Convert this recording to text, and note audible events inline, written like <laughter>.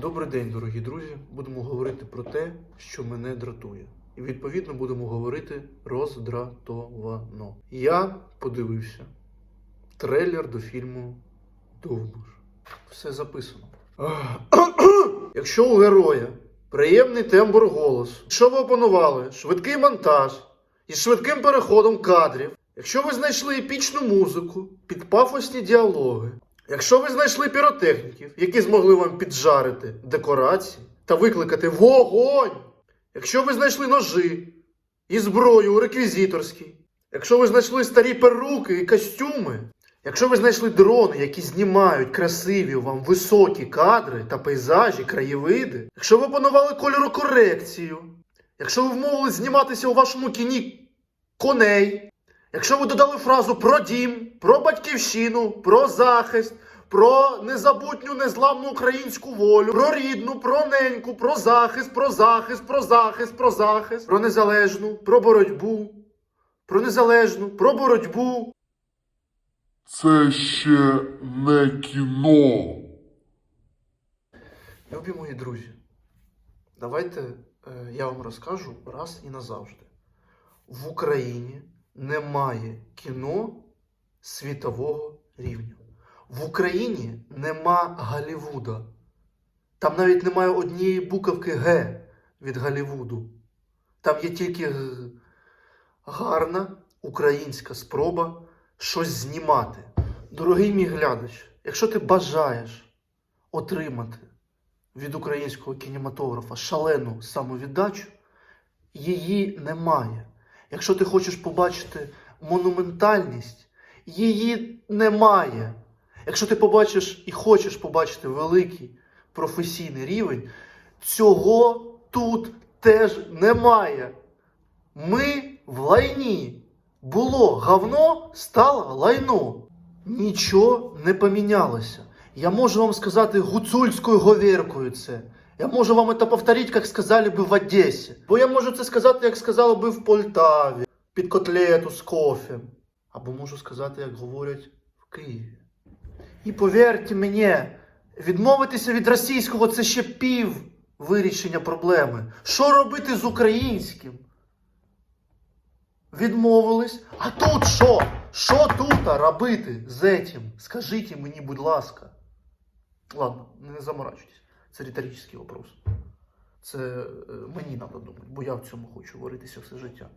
Добрий день, дорогі друзі. Будемо говорити про те, що мене дратує. І відповідно будемо говорити роздратовано. Я подивився трейлер до фільму Довбуш. Все записано. <coughs> Якщо у героя приємний тембр голосу, якщо ви опанували швидкий монтаж із швидким переходом кадрів, якщо ви знайшли епічну музику під пафосні діалоги, якщо ви знайшли піротехніків, які змогли вам піджарити декорації та викликати вогонь, якщо ви знайшли ножі і зброю у реквізиторській, якщо ви знайшли старі перуки і костюми, якщо ви знайшли дрони, які знімають красиві вам високі кадри та пейзажі, краєвиди, якщо ви опанували кольорокорекцію, якщо ви вмовили зніматися у вашому кіні коней, якщо ви додали фразу про дім, про батьківщину, про захист, про незабутню незламну українську волю, про рідну, про неньку, про захист, про захист, про захист, про захист, про незалежну, про боротьбу, про незалежну, про боротьбу. Це ще не кіно. Любі мої друзі, давайте е, я вам розкажу раз і назавжди. В Україні немає кіно світового рівня. В Україні нема Голлівуда. Там навіть немає однієї буковки Г від Голлівуду. Там є тільки гарна українська спроба щось знімати. Дорогий мій глядач, якщо ти бажаєш отримати від українського кінематографа шалену самовіддачу, її немає. Якщо ти хочеш побачити монументальність, її немає. Якщо ти побачиш і хочеш побачити великий професійний рівень, цього тут теж немає. Ми в лайні. Було говно, стало лайно. Нічого не помінялося. Я можу вам сказати гуцульською говіркою це. Я можу вам це повторити, як сказали би в Одесі. Бо я можу це сказати, як сказали би в Полтаві, під котлету з кофем. Або можу сказати, як говорять в Києві. І повірте мені, відмовитися від російського це ще пів вирішення проблеми. Що робити з українським? Відмовились. А тут що? Що тут робити з этим? Скажіть мені, будь ласка. Ладно, не заморачуйтесь. Це риторичний вопрос. Це е, мені треба думати, бо я в цьому хочу варитися все життя.